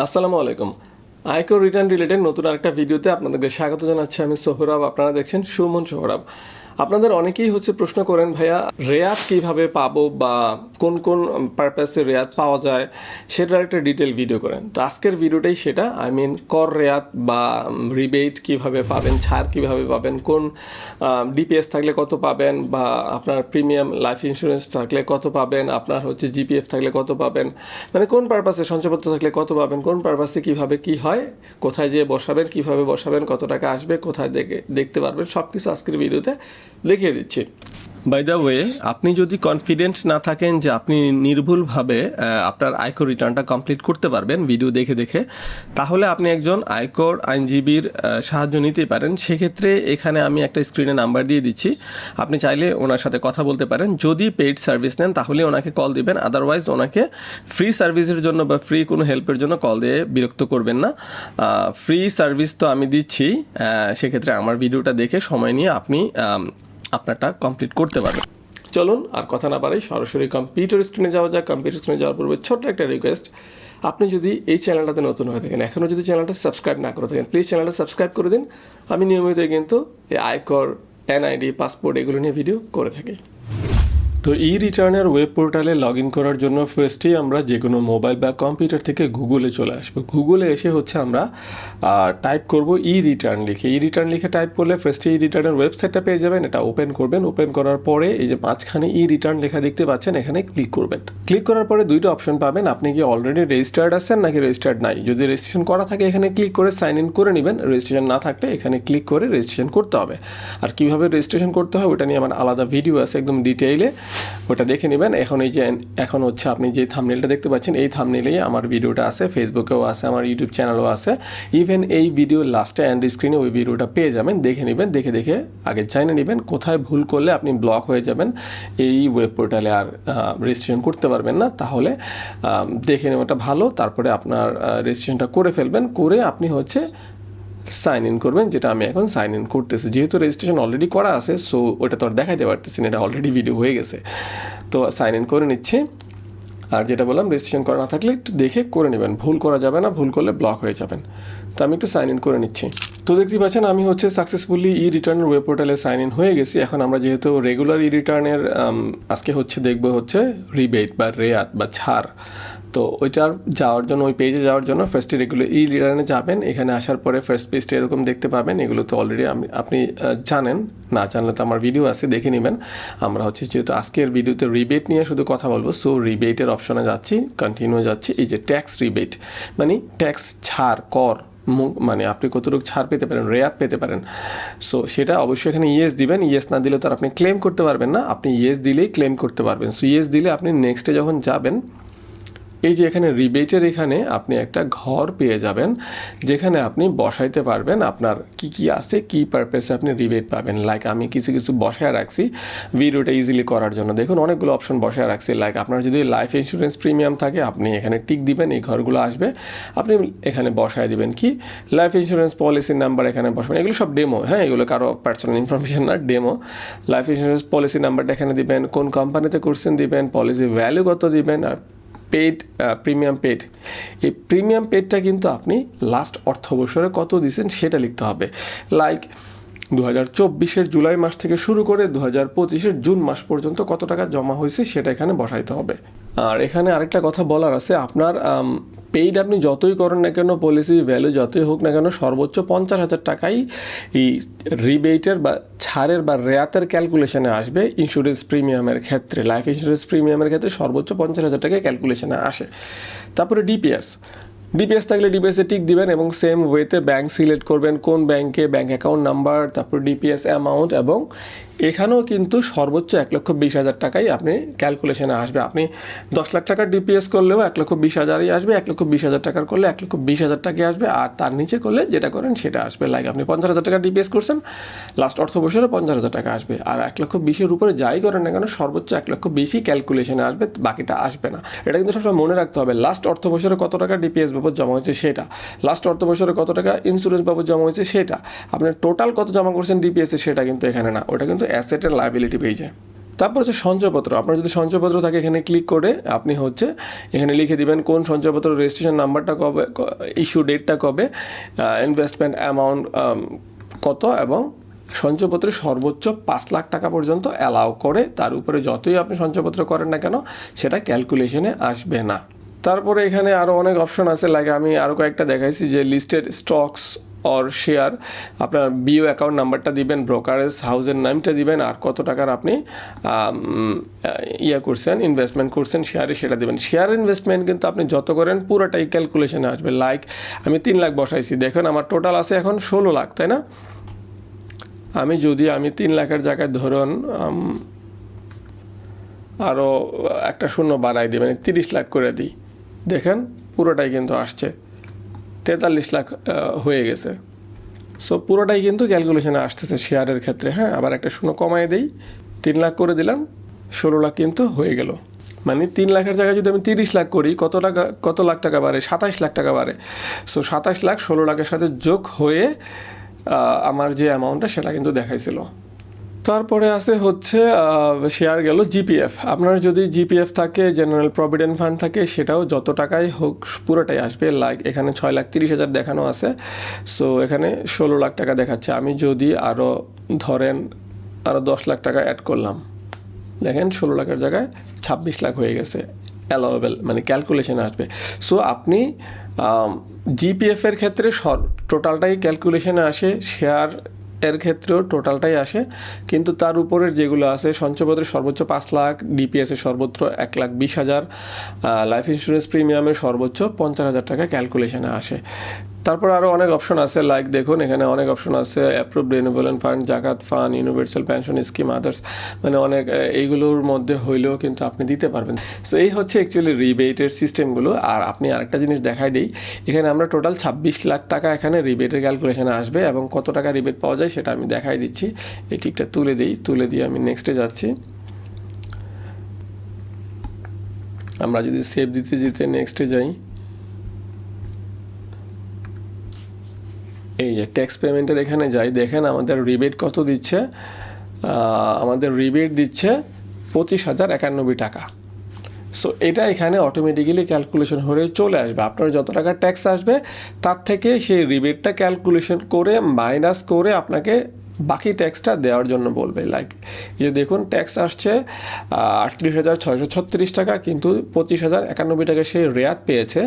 আসসালামু আলাইকুম। আয়কর রিটার্ন রিলেটেড নতুন আরেকটা ভিডিওতে আপনাদেরকে স্বাগত জানাচ্ছি। আমি সোহরাব, আপনারা দেখছেন সুমন সোহরাব। আপনাদের অনেকেই হচ্ছে প্রশ্ন করেন, ভাইয়া, রেয়াত কীভাবে পাবো বা কোন কোন পারপাসে রেয়াত পাওয়া যায়? সেটার একটা ডিটেল ভিডিও করেন। তো আজকের ভিডিওটাই সেটা। আই মিন কর রেয়াত বা রিবেট কীভাবে পাবেন, ছাড় কীভাবে পাবেন, কোন ডিপিএস থাকলে কত পাবেন বা আপনার প্রিমিয়াম লাইফ ইন্স্যুরেন্স থাকলে কত পাবেন, আপনার হচ্ছে জিপিএফ থাকলে কত পাবেন মানে কোন পারপাসে সঞ্চয়পত্র থাকলে কত পাবেন, কোন পারপাসে কীভাবে কি হয়, কোথায় যেয়ে বসাবেন, কীভাবে বসাবেন, কত টাকা আসবে, কোথায় দেখে, দেখতে পারবেন সব কিছু আজকের ভিডিওতে দেখিয়ে দিচ্ছি। বাই দ্য ওয়ে আপনি যদি কনফিডেন্ট না থাকেন যে আপনি নির্ভুলভাবে আপনার আয়কর রিটার্নটা কমপ্লিট করতে পারবেন ভিডিও দেখে দেখে, তাহলে আপনি একজন আয়কর আইনজীবীর সাহায্য নিতে পারেন। সেক্ষেত্রে এখানে আমি একটা স্ক্রিনে নাম্বার দিয়ে দিচ্ছি। আপনি চাইলে ওনার সাথে কথা বলতে পারেন। যদি পেইড সার্ভিস নেন, তাহলে ওনাকে কল দিবেন। আদারওয়াইজ ওনাকে ফ্রি সার্ভিসের জন্য বা ফ্রি কোনো হেল্পের জন্য কল দিয়ে বিরক্ত করবেন না। ফ্রি সার্ভিস তো আমি দিচ্ছি। সেক্ষেত্রে আমার ভিডিওটা দেখে সময় নিয়ে আপনি আপনারটা কমপ্লিট করতে পারবেন। চলুন আর কথা না পারে সরাসরি কম্পিউটার স্ক্রিনে যাওয়া যাক। কম্পিউটার স্ক্রিনে যাওয়ার পূর্বে ছোট্ট একটা রিকোয়েস্ট আপনি যদি এই চ্যানেলটাতে নতুন হয়ে থাকেন এখনও যদি চ্যানেলটা সাবস্ক্রাইব না করে থাকেন প্লিজ চ্যানেলটা সাবস্ক্রাইব করে দিন। আমি নিয়মিত কিন্তু এই আয়কর এনআইডি পাসপোর্ট এগুলো নিয়ে ভিডিও করে থাকি। তো ই রিটার্নের ওয়েব পোর্টালে লগ ইন করার জন্য ফার্স্টেই আমরা যে কোনো মোবাইল বা কম্পিউটার থেকে গুগলে চলে আসব। গুগলে এসে হচ্ছে আমরা টাইপ করব ই রিটার্ন লিখে। ই রিটার্ন লিখে টাইপ করলে ফার্স্টে ই রিটার্নের ওয়েবসাইটটা পেয়ে যাবেন, এটা ওপেন করবেন। ওপেন করার পরে এই যে মাঝখানে ই রিটার্ন লেখা দেখতে পাচ্ছেন, এখানে ক্লিক করবেন। ক্লিক করার পরে দুইটা অপশন পাবেন। আপনি কি অলরেডি রেজিস্টার্ড আছেন নাকি রেজিস্টার্ড নাই? যদি রেজিস্ট্রেশন করা থাকে, এখানে ক্লিক করে সাইন ইন করে নেবেন। রেজিস্ট্রেশন না থাকলে এখানে ক্লিক করে রেজিস্ট্রেশন করতে হবে। আর কীভাবে রেজিস্ট্রেশন করতে হয়, ওটা নিয়ে আমার আলাদা ভিডিও আছে একদম ডিটেইলে ওটা দেখে নেবেন। এখন এই যে, এখন হচ্ছে আপনি যে থামনেলটা দেখতে পাচ্ছেন, এই থামনেলেই আমার ভিডিওটা আছে ফেসবুকেও আছে, আমার ইউটিউব চ্যানেলও আছে। ইভেন এই ভিডিও লাস্টে অ্যান্ড স্ক্রিনে ওই ভিডিওটা পেয়ে যাবেন, দেখে নেবেন, দেখে দেখে আগে জানিয়ে নেবেন, কোথায় ভুল করলে আপনি ব্লক হয়ে যাবেন। এই ওয়েব পোর্টালে আর রেজিস্ট্রেশন করতে পারবেন না। তাহলে দেখে নেওয়াটা ভালো, তারপরে আপনার রেজিস্ট্রেশনটা করে ফেলবেন। করে আপনি হচ্ছে সাইন ইন করবেন, যেটা আমি এখন সাইন ইন করতেছি। যেহেতু রেজিস্ট্রেশন অলরেডি করা আছে সো ওটা তো আর দেখাইতে পারতেছি না, এটা অলরেডি ভিডিও হয়ে গেছে। তো সাইন ইন করে নিচ্ছি। আর যেটা বললাম রেজিস্ট্রেশন করা না থাকলে একটু দেখে করে নেবেন। ভুল করা যাবে না, ভুল করলে ব্লক হয়ে যাবেন। তো আমি একটু সাইন ইন করে নিচ্ছি। তো দেখতে পাচ্ছেন, আমি হচ্ছে সাকসেসফুলি ই রিটার্নের ওয়েব পোর্টালে সাইন ইন হয়ে গেছি। এখন আমরা যেহেতু রেগুলার ই রিটার্নের আজকে হচ্ছে দেখব হচ্ছে রিবেট বা রেয়াত বা ছাড়। তো ওইটার যাওয়ার জন্য, ওই পেজে যাওয়ার জন্য ফার্স্টে রেগুলার ই রিটার্নে যাবেন। এখানে আসার পরে ফার্স্ট পেজটা এরকম দেখতে পাবেন। এগুলো তো অলরেডি আমি, আপনি জানেন। না জানলে তো আমার ভিডিও আছে, দেখে নেবেন। আমরা হচ্ছে যেহেতু আজকের ভিডিওতে রিবেট নিয়ে শুধু কথা বলব সো রিবেটের অপশনে যাচ্ছি কন্টিনিউ যাচ্ছি। এই যে ট্যাক্স রিবেট মানে ট্যাক্স ছাড়, কর মানে আপনি কতটুকু ছাড় পেতে পারেন, রেয়াত পেতে পারেন। সো সেটা অবশ্যই এখানে ইয়েস দিবেন। ইয়েস না দিলে তো আপনি ক্লেম করতে পারবেন না। আপনি ইয়েস দিলেই ক্লেম করতে পারবেন। সো ইয়েস দিলে আপনি নেক্সটে যখন যাবেন এই যে এখানে রিবেটের এখানে আপনি একটা ঘর পেয়ে যাবেন, যেখানে আপনি বসাইতে পারবেন আপনার কি কি আছে, কি পারপাসে আপনি রিবেট পাবেন। লাইক আমি কিছু কিছু বসায় রাখছি ভিডিওটা ইজিলি করার জন্য। দেখুন, অনেকগুলো অপশন বসায় রাখছি। লাইক আপনার যদি লাইফ ইন্স্যুরেন্স প্রিমিয়াম থাকে, আপনি এখানে টিক দিবেন, এই ঘরগুলো আসবে। আপনি এখানে বসায় দিবেন কি? লাইফ ইন্স্যুরেন্স পলিসির নাম্বার এখানে বসাবেন। এগুলো সব ডেমো হ্যাঁ? এগুলো কারও পার্সোনাল ইনফরমেশন না ডেমো লাইফ ইন্স্যুরেন্স পলিসি নাম্বারটা এখানে দিবেন। কোন কোম্পানিতে করছেন দিবেন পলিসি ভ্যালু কত দিবেন, আর পেড প্রিমিয়াম পেড এই প্রিমিয়াম পেডটা কিন্তু আপনি লাস্ট অর্থ কত দিয়েছেন সেটা লিখতে হবে। লাইক দু হাজার চব্বিশের জুলাই মাস থেকে শুরু করে দু হাজার পঁচিশের জুন মাস পর্যন্ত কত টাকা জমা হয়েছে সেটা এখানে বসাইতে হবে। আর এখানে আরেকটা কথা বলার আছে, আপনার পেইড আপনি যতই করেন না কেন পলিসি ভ্যালু যতই হোক না কেন, সর্বোচ্চ পঞ্চাশ হাজার টাকাই এই রিবেটের বা ছাড়ের বা রেয়াতের ক্যালকুলেশনে আসবে ইন্স্যুরেন্স প্রিমিয়ামের ক্ষেত্রে। লাইফ ইন্স্যুরেন্স প্রিমিয়ামের ক্ষেত্রে সর্বোচ্চ পঞ্চাশ হাজার টাকায় ক্যালকুলেশনে আসে। তারপরে ডিপিএস ডিপিএস থাকলে ডিপিএসে টিক দিবেন এবং সেম ওয়েতে ব্যাংক সিলেক্ট করবেন কোন ব্যাংকে ব্যাংক অ্যাকাউন্ট নাম্বার তারপর ডিপিএস অ্যামাউন্ট এবং এখানেও কিন্তু সর্বোচ্চ এক লক্ষ বিশ হাজার টাকাই আপনি ক্যালকুলেশনে আসবে। আপনি দশ লাখ টাকার ডিপিএস করলেও এক লক্ষ বিশ হাজারই আসবে, এক লক্ষ বিশ হাজার টাকার করলে এক লক্ষ বিশ হাজার টাকা আসবে আর তার নিচে করলে যেটা করেন সেটা আসবে। লাইক আপনি পঞ্চাশ হাজার টাকা ডিপিএস করছেন লাস্ট অর্থ বছরে পঞ্চাশ হাজার টাকা আসবে আর এক লক্ষ বিশের উপরে যাই করেন না কেন সর্বোচ্চ এক লক্ষ বেশি ক্যালকুলেশনে আসবে, বাকিটা আসবে না। এটা কিন্তু সবসময় মনে রাখতে হবে লাস্ট অর্থ বছরে কত টাকা ডিপিএস বাবদ জমা হয়েছে সেটা। লাস্ট অর্থ বছরে কত টাকা? ইন্স্যুরেন্স বাবদ জমা হয়েছে সেটা। আপনার টোটাল কত জমা করছেন ডিপিএসে সেটা কিন্তু এখানে না। ওটা কিন্তু অ্যাসেটের লাইবিলিটি পেয়ে যায়। তারপর হচ্ছে সঞ্চয়পত্র। আপনার যদি সঞ্চয়পত্র থাকে এখানে ক্লিক করে আপনি হচ্ছে এখানে লিখে দিবেন কোন সঞ্চয়পত্র রেজিস্ট্রেশন নাম্বারটা কবে ইস্যু ডেটটা কবে ইনভেস্টমেন্ট অ্যামাউন্ট কত এবং সঞ্চয়পত্রে সর্বোচ্চ পাঁচ লাখ টাকা পর্যন্ত অ্যালাউ করে। তার উপরে যতই আপনি সঞ্চয়পত্র করেন না কেন, সেটা ক্যালকুলেশনে আসবে না। তারপরে এখানে আরও অনেক অপশন আছে লাইক আমি আরও কয়েকটা দেখাইছি যে লিস্টেড স্টকস অর শেয়ার আপনার বিও অ্যাকাউন্ট নাম্বারটা দিবেন ব্রোকারেজ হাউসের নামটা দিবেন, আর কত টাকার আপনি ইয়া করছেন ইনভেস্টমেন্ট করছেন শেয়ারে সেটা দিবেন। শেয়ার ইনভেস্টমেন্ট কিন্তু আপনি যত করেন, পুরোটাই ক্যালকুলেশনে আসবে। লাইক আমি তিন লাখ বসাইছি। দেখেন আমার টোটাল আছে এখন ষোলো লাখ, তাই না? আমি যদি, আমি তিন লাখের জায়গায় ধরুন আরও একটা শূন্য বাড়াই দিই মানে তিরিশ লাখ করে দিই। দেখেন, পুরোটাই কিন্তু আসছে। তেতাল্লিশ লাখ হয়ে গেছে। সো পুরোটাই কিন্তু ক্যালকুলেশনে আসতেছে শেয়ারের ক্ষেত্রে হ্যাঁ? আবার একটা শূন্য কমাই দেই, তিন লাখ করে দিলাম, ষোলো লাখ কিন্তু হয়ে গেল। মানে তিন লাখের জায়গায় যদি আমি তিরিশ লাখ করি, কত টাকা, কত লাখ টাকা বাড়ে? সাতাশ লাখ টাকা বাড়ে। সো সাতাশ লাখ ষোলো লাখের সাথে যোগ হয়ে আমার যে অ্যামাউন্টটা সেটা কিন্তু দেখাইছিল। তারপরে আছে হচ্ছে শেয়ার গেল জিপিএফ আপনার যদি জিপিএফ থাকে জেনারেল প্রভিডেন্ট ফান্ড থাকে, সেটাও যত টাকাই হোক, পুরোটাই আসবে। লাইক এখানে ছয় লাখ তিরিশ হাজার দেখানো আছে। সো এখানে ষোলো লাখ টাকা দেখাচ্ছে। আমি যদি আরও ধরেন আরও দশ লাখ টাকা অ্যাড করলাম, দেখেন ষোলো লাখের জায়গায় ছাব্বিশ লাখ হয়ে গেছে। অ্যালাওয়েবল মানে ক্যালকুলেশনে আসবে। সো আপনি জিপিএফের ক্ষেত্রে ক্ষেত্রে টোটালটাই ক্যালকুলেশনে আসে শেয়ার এর ক্ষেত্রেও টোটালটাই আসে। কিন্তু তার উপরের যেগুলো আছে সঞ্চয়পত্রে সর্বোচ্চ পাঁচ লাখ ডিপিএসের সর্বোচ্চ এক লাখ বিশ হাজার লাইফ ইন্স্যুরেন্স প্রিমিয়ামের সর্বোচ্চ পঞ্চাশ হাজার টাকা ক্যালকুলেশনে আসে। তারপর আরও অনেক অপশন আছে লাইক দেখুন, এখানে অনেক অপশন আছে অ্যাপ্রুভ রিনিউভেলেন্ট ফান্ড জাকাত fund universal pension scheme others মানে অনেক এইগুলোর মধ্যে হইলেও কিন্তু আপনি দিতে পারবেন। সো এই হচ্ছে অ্যাকচুয়ালি রিবেটের সিস্টেমগুলো আর আপনি আরেকটা জিনিস দেখাই দিই, এখানে আমরা টোটাল ছাব্বিশ লাখ টাকা এখানে রিবেটের ক্যালকুলেশনে আসবে এবং কত টাকা রিবেট পাওয়া যায় সেটা আমি দেখাই দিচ্ছি। এই টিকটা তুলে দিই, তুলে দিয়ে আমি নেক্সটে যাচ্ছি। আমরা যদি সেভ দিতে দিতে নেক্সটে যাই এই যে ট্যাক্স পেমেন্টের এখানে যাই, দেখেন আমাদের রিবেট কত দিচ্ছে? আমাদের রিবেট দিচ্ছে পঁচিশ হাজার একানব্বই টাকা। সো এটা এখানে অটোমেটিক্যালি ক্যালকুলেশন হয়ে চলে আসবে। আপনার যত টাকা ট্যাক্স আসবে, তার থেকে সেই রিবেটটা ক্যালকুলেশন করে মাইনাস করে আপনাকে বাকি ট্যাক্সটা দেওয়ার জন্য বলবে। লাইক যে দেখুন ট্যাক্স আসছে আটত্রিশ হাজার ছয়শো ছত্রিশ টাকা, কিন্তু পঁচিশ হাজার একানব্বই টাকা সে রেয়াত পেয়েছে।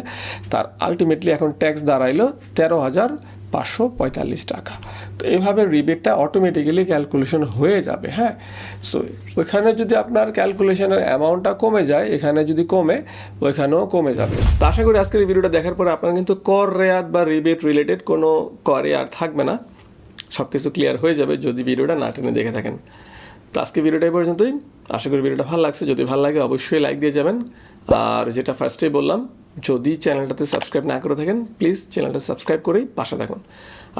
তার আলটিমেটলি এখন ট্যাক্স দাঁড়াইলো তেরো হাজার পাঁচশো পঁয়তাল্লিশ টাকা। তো এইভাবে রিবেটটা অটোমেটিক্যালি ক্যালকুলেশন হয়ে যাবে হ্যাঁ? সো ওইখানে যদি আপনার ক্যালকুলেশনের অ্যামাউন্টটা কমে যায়, এখানে যদি কমে, ওইখানেও কমে যাবে। তো আশা করি আজকের এই ভিডিওটা দেখার পরে আপনার কিন্তু কর রেয়াত বা রিবেট রিলেটেড কোনো করে আর থাকবে না। সব কিছু ক্লিয়ার হয়ে যাবে যদি ভিডিওটা না টেনে দেখে থাকেন। তো আজকে ভিডিওটা পর্যন্তই। আশা করি ভিডিওটা ভালো লাগছে। যদি ভালো লাগে অবশ্যই লাইক দিয়ে যাবেন। আর যেটা ফার্স্টেই বললাম যদি চ্যানেলটাতে সাবস্ক্রাইব না করে থাকেন প্লিজ চ্যানেলটা সাবস্ক্রাইব করেই পাশে থাকুন।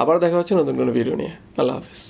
আবার দেখা হচ্ছে নতুন কোনো ভিডিও নিয়ে। আল্লাহ হাফিজ।